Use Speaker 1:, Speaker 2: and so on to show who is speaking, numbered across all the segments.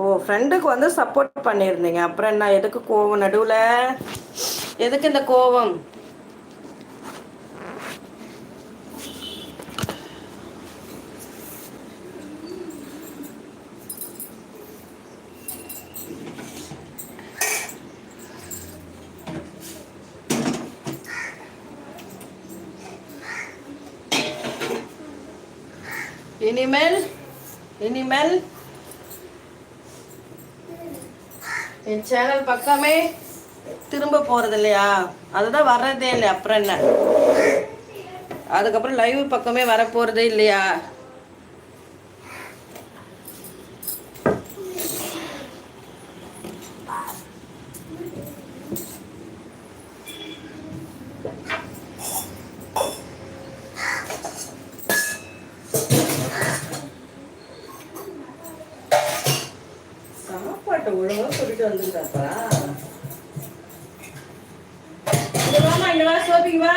Speaker 1: ஓ ஃப்ரெண்டுக்கு வந்து சப்போர்ட் பண்ணியிருந்தீங்க. அப்புறம் என்ன எதுக்கு கோவம் நடுவில்? எதுக்கு இந்த கோவம்? இனிமேல் இனிமேல் என் சேனல் பக்கமே திரும்ப போறது இல்லையா அதுதான் வர்றதே இல்லை அப்புறம் என்ன? அதுக்கப்புறம் லைவ் பக்கமே வர Thank இல்லையா? சாப்பாட்டை ஒழுங்கா சொல்லிட்டு வந்துருக்காப்பா. வாமா இங்க வா வா.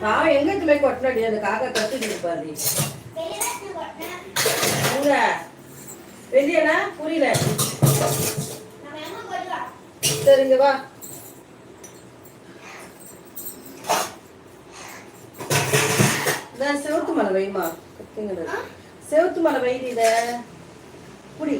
Speaker 1: பாவம் எங்க இருந்து போய் கொட்டினடி அந்த காக்கா கத்துக்கிட்டு பாரு அங்க வெளியனா புரியல. சரி இங்க வா. செவத்து மலை வைமா கத்துங்க செவத்து மலை வைடி இத. புடி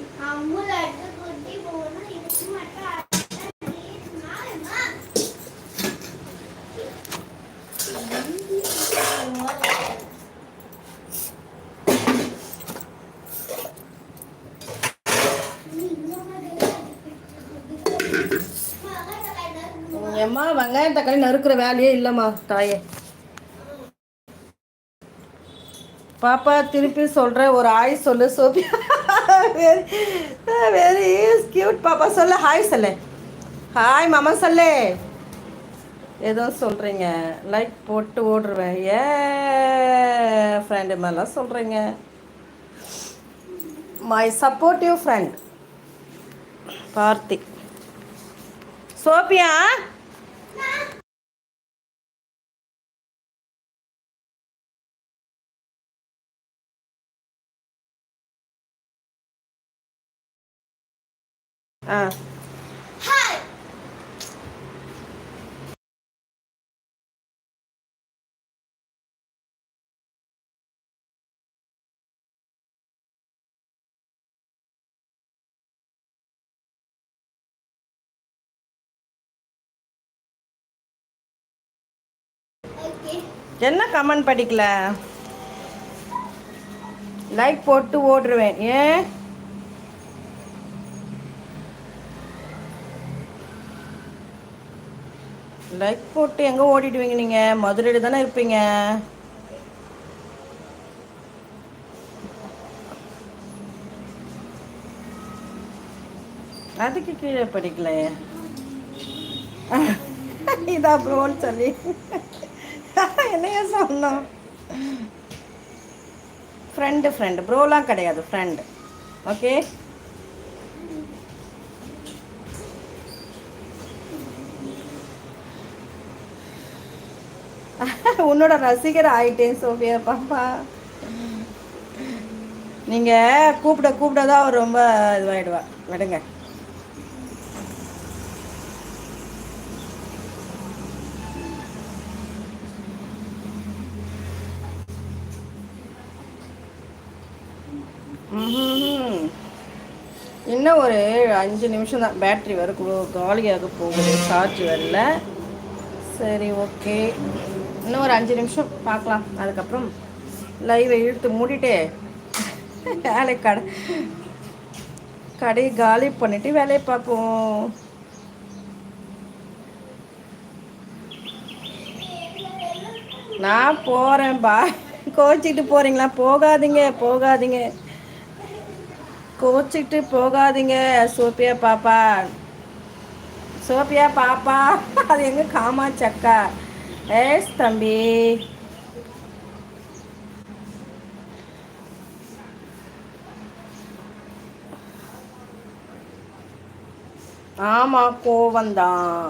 Speaker 1: ஏம்மா வெங்காயம் தக்காளி நறுக்கிற வேலையே இல்லைம்மா தாயே. பாப்பா திருப்பி சொல்கிறேன் ஒரு ஹாய் சொல்லு சோபியா வெரி வெரி கியூட் பாப்பா சொல்லு ஹாய் சொல்லு. ஹாய் மாமா சொல்லு. ஏதோ சொல்கிறீங்க லைக் போட்டு ஓடுருவேன் ஏ ஃப்ரெண்டு மாதிரிலாம் சொல்கிறீங்க my supportive friend Karthik Sophia ஆ. என்ன கமெண்ட் படிக்கல? லைக் போட்டு ஓடுருவேன். ஏன்? லைக் போட்டு எங்கே ஓடிடுவீங்க நீங்கள் மதுரையில் தானே இருப்பீங்க. அதுக்கு கீழே படிக்கலையே இதா ப்ரோன்னு சொல்லி. என்னைய சொன்னோம்? ஃப்ரெண்டு ஃப்ரெண்டு ப்ரோலாம் கிடையாது ஃப்ரெண்டு ஓகே உன்னோட ரசிகர் ஆயிட்டேன் சோஃபியா. பாப்பா. நீங்கள் கூப்பிட கூப்பிட தான் அவர் ரொம்ப இதுவாகிடுவா விடுங்க. இன்னும் ஒரு அஞ்சு நிமிஷம் தான். பேட்ரி வர காலியாக போகுது. சார்ஜ் வரல. சரி ஓகே இன்னும் ஒரு அஞ்சு நிமிஷம் பார்க்கலாம். அதுக்கப்புறம் லைவை இழுத்து மூடிட்டு வேலை கடை கடையை காலி பண்ணிட்டு வேலையை பார்ப்போம். நான் போகிறேன் பா. கோச்சிக்கிட்டு போகிறீங்களா போகாதீங்க போகாதீங்க. கோச்சிக்கிட்டு போகாதீங்க சோப்பியா பாப்பா. சோபியா பாப்பா அது எங்க காமாச்சக்கா எஸ் தம்பி ஆமாம் கோவந்தான்